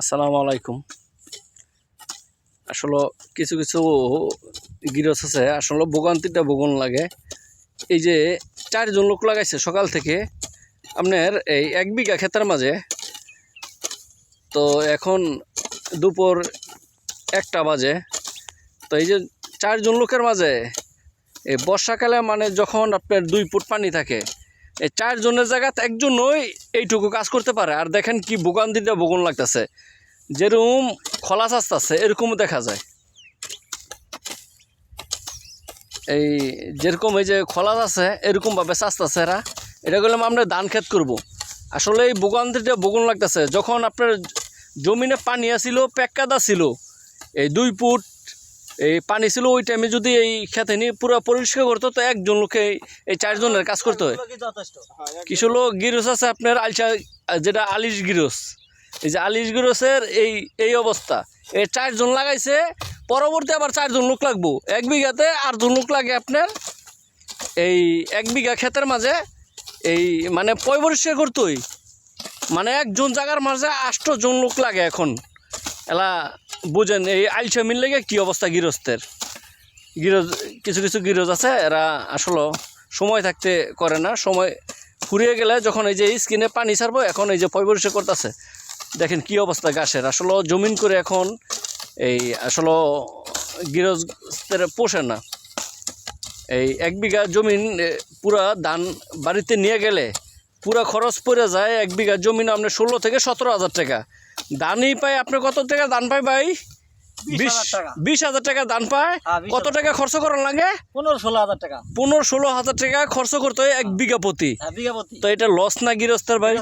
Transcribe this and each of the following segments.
আসসালামু আলাইকুম। আসলে কিছু কিছু গিরস আছে, আসলে ভোগান্তিটা ভোগন লাগে। এই যে চারজন লোক লাগাইছে সকাল থেকে, আপনার এই এক বিঘা ক্ষেতের মাঝে। তো এখন দুপুর একটা বাজে। তো এই যে চারজন লোকের মাঝে, এই বর্ষাকালে মানে যখন আপনার দুই ফুট পানি থাকে চারজনের জায়গাতে একজনই এইটুকু কাজ করতে পারে। আর দেখেন কি ভোগান্তিটা ভোগন লাগতেছে। যেরকম খোলা চাস্তাছে এরকমও দেখা যায়। এই যেরকম এই যে খোলা আছে এরকমভাবে চাস্তাছে এরা। এটা করলাম আমরা ধান ক্ষেত করব। আসলে এই ভোগান্তিটা ভোগন লাগতেছে। যখন আপনার জমিনে পানি আসিল পেক্কাদা ছিল, এই দুই ফুট এই পানি ছিল ওই টাইমে যদি এই খেতে নিয়ে পুরো পরিষ্কার করতো, তো একজন লোকে এই- চারজনের কাজ করতে হয়। কিছু লোক গিরস আছে আপনার আলসা, যেটা আলিশ গিরস। এই যে আলিশ গিরসের এই এই অবস্থা। এই চারজন লাগাইছে, পরবর্তী আবার চারজন লোক লাগবো। এক বিঘাতে আটজন লোক লাগে আপনার। এই এক বিঘা ক্ষেতের মাঝে এই মানে পয় পরিষ্কার করতোই মানে একজন জায়গার মাঝে আষ্টজন লোক লাগে এখন। এলা বুঝেন, এই আলসা মিল লেগে কী অবস্থা গৃহস্থের? গিরজ কিছু কিছু গিরজ আছে, এরা আসলে সময় থাকতে করে না, সময় ফুরিয়ে গেলে যখন এই যে স্কিনে পানি ছাড়বো, এখন এই যে পরিষ্কার করতেছে, দেখেন কি অবস্থা গাছের আসলে জমিন করে এখন এই আসলে গৃহস্থের পোষে না। এই এক বিঘা জমিন পুরা ধান বাড়িতে নিয়ে গেলে পুরা খরচ পড়ে যায় এক বিঘা জমিন আপনার ষোলো থেকে সতেরো হাজার টাকা। ধানই পায় আপনি কত টাকা দান পায় ভাই? বিশ 20,000 টাকা। বিশ হাজার টাকা ধান পায়? হ্যাঁ, 20,000 কত টাকা খরচ করার লাগে? পনেরো ষোলো হাজার টাকা। পনেরো ষোলো হাজার টাকা খরচ করতে হয় এক বিঘা প্রতি। হ্যাঁ বিঘা প্রতি। তো এটা লস না গৃহস্থের ভাই?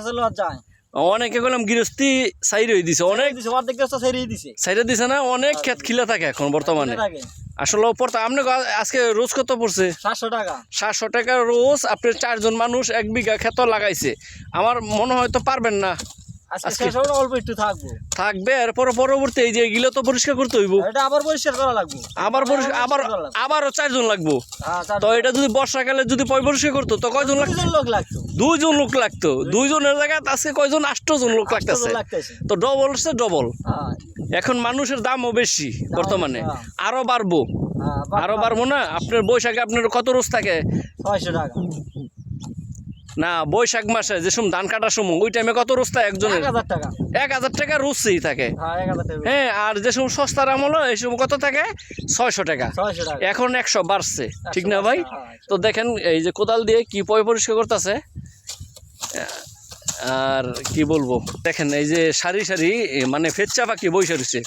অনেকে বললাম গৃহস্থী সাইড হয়ে দিছে। অনেক ছেড়েই দিছে। সাইডে দিছে না? অনেক ক্ষেত খিলা থাকে এখন বর্তমানে। আসলে পড়তে আপনি আজকে রোজ কত পড়ছে? সাতশো টাকা। সাতশো টাকা রোজ আপনার চারজন মানুষ এক বিঘা ক্ষেত লাগাইছে। আমার মনে হয় তো পারবেন না। আজকে অল্প একটু থাকব। থাকবে এরপর পরবর্তী এই যে এগুলো তো পরিষ্কার করতে হইব। এটা আবার পরিষ্কার করা লাগবে। আবার পরিষ্কার আবার আবারও চারজন লাগবো। হ্যাঁ, তো এটা যদি বর্ষাকালে যদি পরিষ্কার করতো তো কয়জন লাগতো? দুইজন লোক লাগতো। দুইজন লোক লাগতো। দুইজনের জায়গায় আজকে কয়জন? আটজন লোক লাগতেছে। তো ডবল হচ্ছে ডবল এখন মানুষের দামও বেশি বর্তমানে। হ্যাঁ। আরও বাড়বো। হ্যাঁ, বাদ- আরও বাড়বো না? আপনার বৈশাখে আপনার কত রোজ থাকে? ছয়শো টাকা। না বৈশাখ মাসে যে সময় ধান কাটার সময় ওই টাইমে কত থাকে একজনের? এক হাজার টাকা। রোজই থাকে। হ্যাঁ হ্যাঁ আর যে সময় সস্তার আমল এই সময় কত থাকে? ছয়শো টাকা। এখন একশো বাড়ছে ঠিক না ভাই? হ্যাঁ, তো দেখেন এই যে কোদাল দিয়ে কি পয় পরিষ্কার করতেছে? আর কি বলব? দেখেন এই যে সারি সারি মানে ফেচ্চা পাখি বৈশা রয়েছে।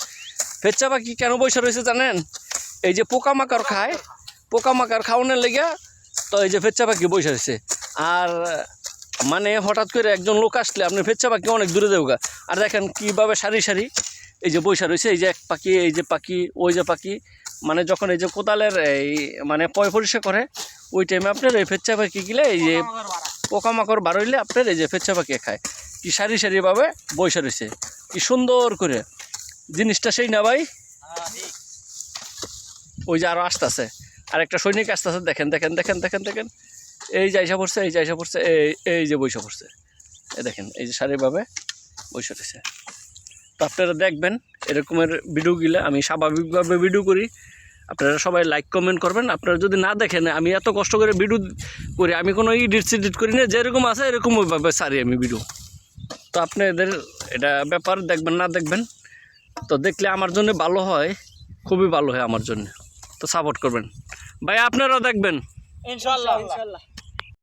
ফেচ্চা পাখি কেন বৈশা রয়েছে জানেন? এই যে পোকামাকড় খায় পোকামাকড় খাওয়ানোর লেগে তো এই যে ফেচ্চা পাখি বৈশা রয়েছে। আর মানে হঠাৎ করে একজন লোক আসলে আপনার ফেচ্চা পাখি অনেক দূরে দেবগা আর দেখেন কীভাবে সারি সারি এই যে বৈশা রয়েছে, এই যে এক পাখি, এই যে পাখি, ওই যে পাখি মানে যখন এই যে কোদালের এই মানে পয় পরিষ্কার করে, ওই টাইমে আপনার এই ফেচ্চা পাখি গিলে এই যে পোকামাকড় বার হইলে আপনার এই যে ফেচ্চা পাখি খায়। কি সারি সারিভাবে বৈশা রয়েছে, কি সুন্দর করে। জিনিসটা সেই না ভাই? ওই যে আরও আসতেছে আর একটা সৈনিক আসতেছে দেখেন দেখেন দেখেন দেখেন দেখেন। এই যে আইসা পড়ছে, এই যে আইসা পড়ছে, এই এই যে বৈশা পড়ছে। এ দেখেন, এই যে সারিভাবে বৈশা রয়েছে তো আপনারা দেখবেন, এরকমের ভিডিওগুলো আমি স্বাভাবিকভাবে ভিডিও করি। আপনারা সবাই লাইক কমেন্ট করবেন। আপনারা যদি না দেখেন, আমি এত কষ্ট করে ভিডিও করি, আমি কোনো ইডিট সিডিট করি না, যেরকম আছে এরকম ওইভাবে সারি আমি ভিডিও। তো আপনাদের এটা ব্যাপার, দেখবেন, না দেখবেন, তো দেখলে আমার জন্য ভালো হয়, খুবই ভালো হয় আমার জন্য। তো সাপোর্ট করবেন। ভাই, আপনারাও দেখবেন। ইনশাল্লাহ ইনশাল্লাহ